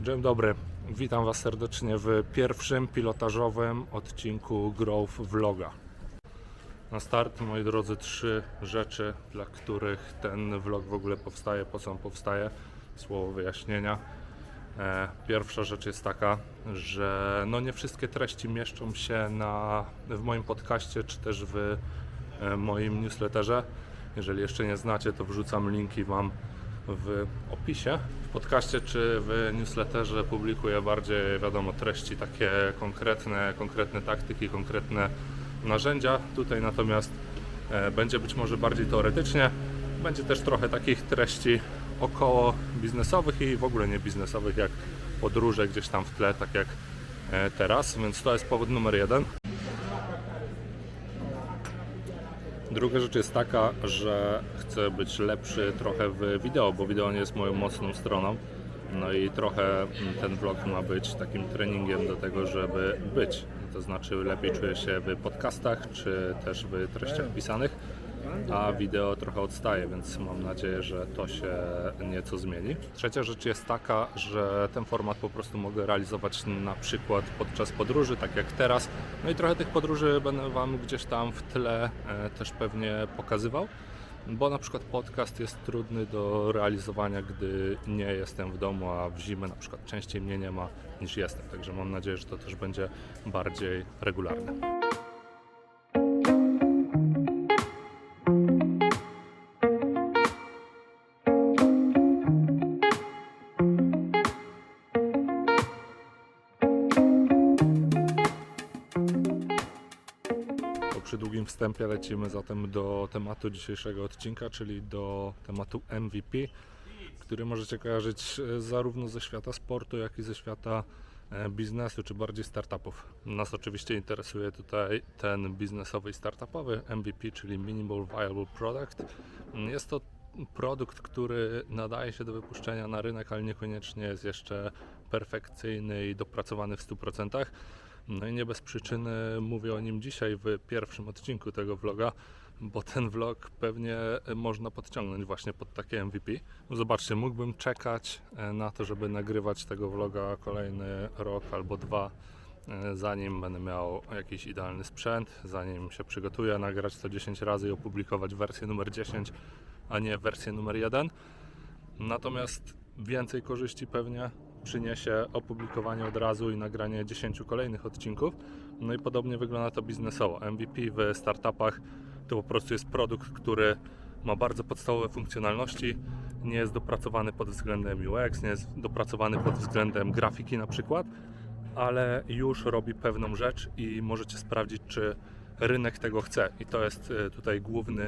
Dzień dobry, witam Was serdecznie w pierwszym pilotażowym odcinku Growth Vloga. Na start, moi drodzy, trzy rzeczy, dla których ten vlog w ogóle powstaje, po co on powstaje, słowo wyjaśnienia. E, Pierwsza rzecz jest taka, że no nie wszystkie treści mieszczą się na, w moim podcaście czy też w e, moim newsletterze. Jeżeli jeszcze nie znacie, to wrzucam linki Wam w opisie. W podcaście czy w newsletterze publikuję bardziej, wiadomo, treści takie konkretne, konkretne taktyki, konkretne narzędzia. Tutaj natomiast e, będzie być może bardziej teoretycznie. Będzie też trochę takich treści około biznesowych i w ogóle nie biznesowych, jak podróże gdzieś tam w tle, tak jak e, teraz, więc to jest powód numer jeden. Druga rzecz jest taka, że chcę być lepszy trochę w wideo, bo wideo nie jest moją mocną stroną. No i trochę mm, ten vlog ma być takim treningiem do tego, żeby być. To znaczy lepiej czuję się w podcastach, czy też w treściach pisanych, a wideo trochę odstaje, więc mam nadzieję, że to się nieco zmieni. Trzecia rzecz jest taka, że ten format po prostu mogę realizować na przykład podczas podróży, tak jak teraz. No i trochę tych podróży będę Wam gdzieś tam w tle e, też pewnie pokazywał bo na przykład podcast jest trudny do realizowania, gdy nie jestem w domu, a w zimę na przykład częściej mnie nie ma niż jestem. Także mam nadzieję, że to też będzie bardziej regularne. Wstępie lecimy zatem do tematu dzisiejszego odcinka, czyli do tematu MVP, który możecie kojarzyć e, zarówno ze świata sportu, jak i ze świata e, biznesu, czy bardziej startupów. Nas oczywiście interesuje tutaj ten biznesowy i startupowy MVP, czyli Minimal Viable Product. Jest to produkt, który nadaje się do wypuszczenia na rynek, ale niekoniecznie jest jeszcze perfekcyjny i dopracowany w 100%. No i nie bez przyczyny mówię o nim dzisiaj w pierwszym odcinku tego vloga, bo ten vlog pewnie można podciągnąć właśnie pod takie MVP. Zobaczcie, mógłbym czekać e, na to, żeby nagrywać tego vloga kolejny rok albo dwa, e, zanim będę miał jakiś idealny sprzęt, zanim się przygotuję, nagrać to 10 razy i opublikować wersję numer 10, a nie wersję numer 1. Natomiast więcej korzyści pewnie przyniesie opublikowanie od razu i nagranie 10 kolejnych odcinków. No i podobnie wygląda to biznesowo. MVP w startupach to po prostu jest produkt, który ma bardzo podstawowe funkcjonalności, nie jest dopracowany pod względem UX, nie jest dopracowany pod względem grafiki na przykład, ale już robi pewną rzecz i możecie sprawdzić, czy rynek tego chce. I to jest e, tutaj główny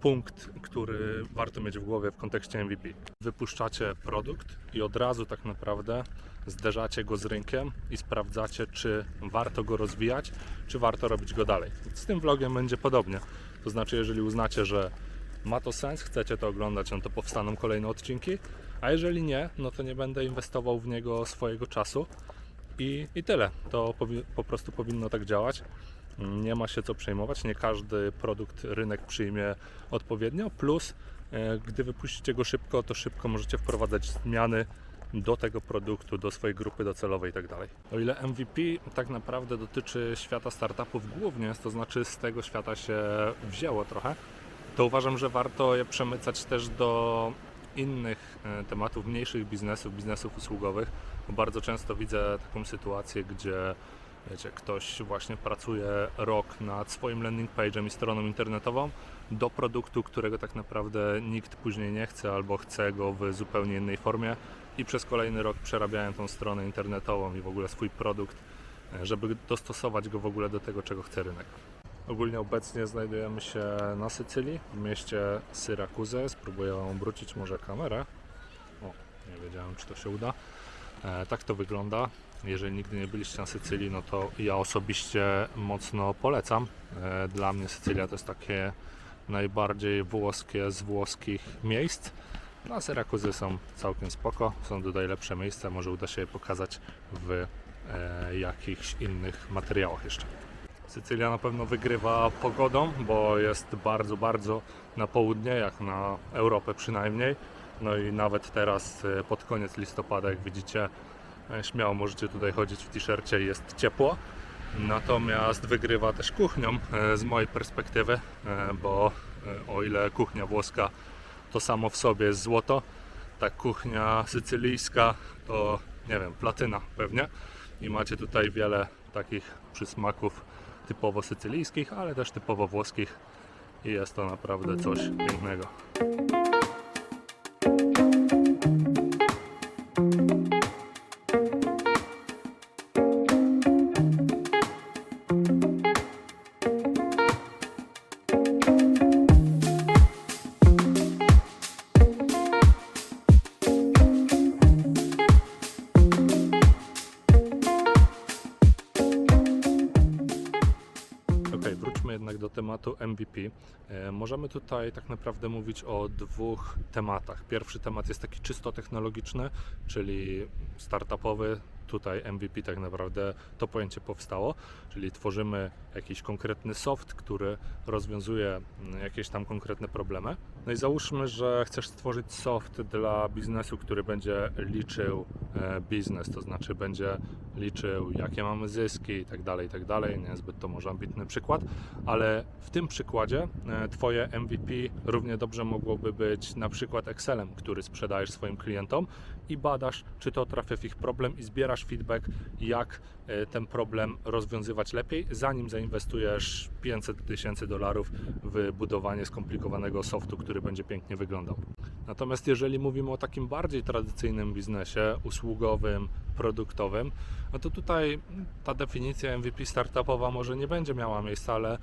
punkt, który warto mieć w głowie w kontekście MVP. Wypuszczacie produkt i od razu tak naprawdę zderzacie go z rynkiem i sprawdzacie, czy warto go rozwijać, czy warto robić go dalej. Z tym vlogiem będzie podobnie. To znaczy, jeżeli uznacie, że ma to sens, chcecie to oglądać, no to powstaną kolejne odcinki, a jeżeli nie, no to nie będę inwestował w niego swojego czasu. I, i tyle. To po prostu powinno tak działać. Nie ma się co przejmować. Nie każdy produkt rynek przyjmie odpowiednio. Plus, e, gdy wypuścicie go szybko, to szybko możecie wprowadzać zmiany do tego produktu, do swojej grupy docelowej itd. O ile MVP tak naprawdę dotyczy świata startupów głównie, to znaczy z tego świata się wzięło trochę, to uważam, że warto je przemycać też do innych e, tematów, mniejszych biznesów, biznesów usługowych, bo bardzo często widzę taką sytuację, gdzie wiecie, ktoś właśnie pracuje rok nad swoim landing page'em i stroną internetową do produktu, którego tak naprawdę nikt później nie chce albo chce go w zupełnie innej formie i przez kolejny rok przerabiają tą stronę internetową i w ogóle swój produkt, e, żeby dostosować go w ogóle do tego, czego chce rynek. Ogólnie obecnie znajdujemy się na Sycylii, w mieście Syrakuzy. Spróbuję obrócić może kamerę. O, nie wiedziałem, czy to się uda. E, tak to wygląda. Jeżeli nigdy nie byliście na Sycylii, no to ja osobiście mocno polecam. E, dla mnie Sycylia to jest takie najbardziej włoskie z włoskich miejsc. No, Syrakuzy są całkiem spoko. Są tutaj lepsze miejsca. Może uda się je pokazać w e, jakichś innych materiałach jeszcze. Sycylia na pewno wygrywa pogodą, bo jest bardzo, bardzo na południe, jak na Europę przynajmniej. No i nawet teraz e, pod koniec listopada, jak widzicie, śmiało możecie tutaj chodzić w t-shircie, jest ciepło. Natomiast wygrywa też kuchnią e, z mojej perspektywy, e, bo e, o ile kuchnia włoska to samo w sobie jest złoto, tak kuchnia sycylijska to nie wiem, platyna pewnie. I macie tutaj wiele takich przysmaków typowo sycylijskich, ale też typowo włoskich i jest to naprawdę coś pięknego. Tematu MVP. E, Możemy tutaj tak naprawdę mówić o dwóch tematach. Pierwszy temat jest taki czysto technologiczny, czyli startupowy. Tutaj MVP tak naprawdę to pojęcie powstało, czyli tworzymy jakiś konkretny soft, który rozwiązuje mm, jakieś tam konkretne problemy. No i załóżmy, że chcesz stworzyć soft dla biznesu, który będzie liczył e, biznes, to znaczy będzie liczył jakie mamy zyski i tak dalej, i tak dalej. Niezbyt to może ambitny przykład, ale w tym przykładzie e, Twoje MVP równie dobrze mogłoby być na przykład Excelem, który sprzedajesz swoim klientom i badasz, czy to trafia w ich problem i zbierasz feedback, jak ten problem rozwiązywać lepiej, zanim zainwestujesz 500 tysięcy dolarów w budowanie skomplikowanego softu, który będzie pięknie wyglądał. Natomiast jeżeli mówimy o takim bardziej tradycyjnym biznesie, usługowym, produktowym, no to tutaj ta definicja MVP startupowa może nie będzie miała miejsca, ale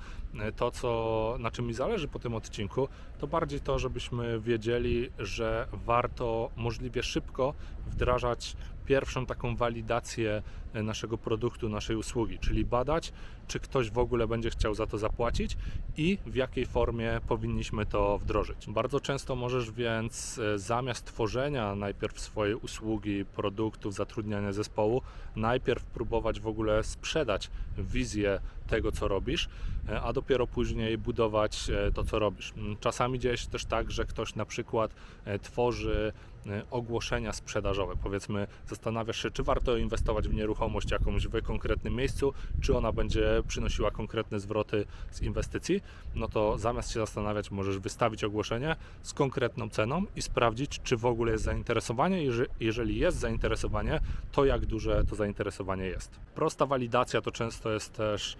to, co, na czym mi zależy po tym odcinku, to bardziej to, żebyśmy wiedzieli, że warto możliwie szybko wdrażać pierwszą taką walidację naszego produktu, naszej usługi, czyli badać, czy ktoś w ogóle będzie chciał za to zapłacić i w jakiej formie powinniśmy to wdrożyć. Bardzo często możesz więc e, zamiast tworzenia najpierw swojej usługi, produktów, zatrudniania zespołu, najpierw próbować w ogóle sprzedać wizję tego, co robisz, e, a dopiero później budować e, to, co robisz. Czasami dzieje się też tak, że ktoś na przykład e, tworzy e, ogłoszenia sprzedażowe. Powiedzmy, zastanawiasz się, czy warto inwestować w nieruchomość jakąś w konkretnym miejscu, czy ona będzie przynosiła konkretne zwroty z inwestycji. No to zamiast się zastanawiać, możesz wystawić ogłoszenie z konkretną ceną i sprawdzić, czy w ogóle jest zainteresowanie. Jeże- Jeżeli jest zainteresowanie, to jak duże to zainteresowanie jest. Prosta walidacja to często jest też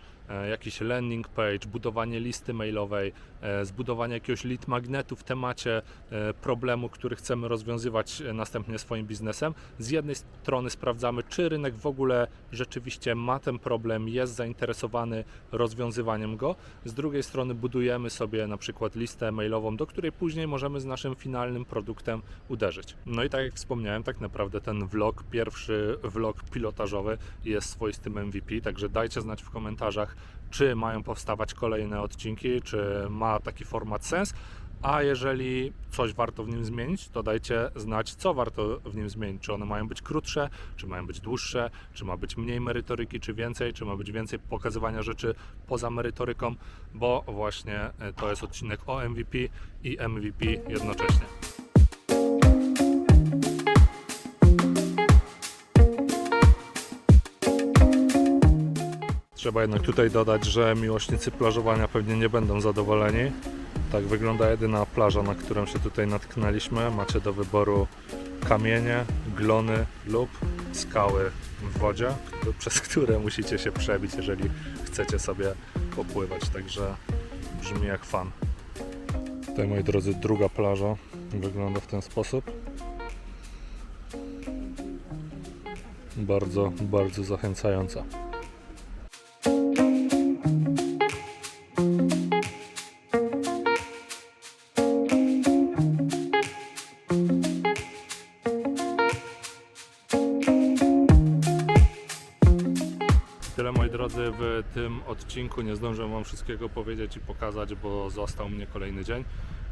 jakiś landing page, budowanie listy mailowej, e, zbudowanie jakiegoś lead magnetu w temacie e, problemu, który chcemy rozwiązywać e, następnie swoim biznesem. Z jednej strony sprawdzamy, czy rynek w ogóle rzeczywiście ma ten problem, jest zainteresowany rozwiązywaniem go. Z drugiej strony budujemy sobie na przykład listę mailową, do której później możemy z naszym finalnym produktem uderzyć. No i tak jak wspomniałem, tak naprawdę ten vlog, pierwszy vlog pilotażowy jest swoistym MVP, także dajcie znać w komentarzach, czy mają powstawać kolejne odcinki, czy ma taki format sens. A jeżeli coś warto w nim zmienić, to dajcie znać, co warto w nim zmienić. Czy one mają być krótsze, czy mają być dłuższe, czy ma być mniej merytoryki, czy więcej, czy ma być więcej pokazywania rzeczy poza merytoryką, bo właśnie to jest odcinek o MVP i MVP jednocześnie. Trzeba jednak tutaj dodać, że miłośnicy plażowania pewnie nie będą zadowoleni. Tak wygląda jedyna plaża, na którą się tutaj natknęliśmy. Macie do wyboru kamienie, glony lub skały w wodzie, przez które musicie się przebić, jeżeli chcecie sobie popływać. Także brzmi jak fan. Tutaj, moi drodzy, druga plaża wygląda w ten sposób. Bardzo, bardzo zachęcająca. Drodzy w tym odcinku. Nie zdążę Wam wszystkiego powiedzieć i pokazać, bo został mnie kolejny dzień.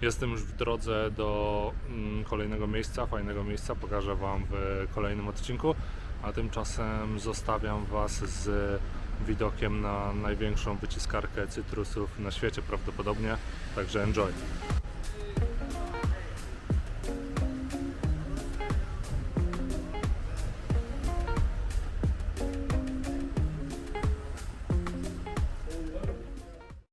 Jestem już w drodze do mm, kolejnego miejsca, fajnego miejsca. Pokażę Wam w kolejnym odcinku. A tymczasem zostawiam Was z widokiem na największą wyciskarkę cytrusów na świecie prawdopodobnie. Także enjoy.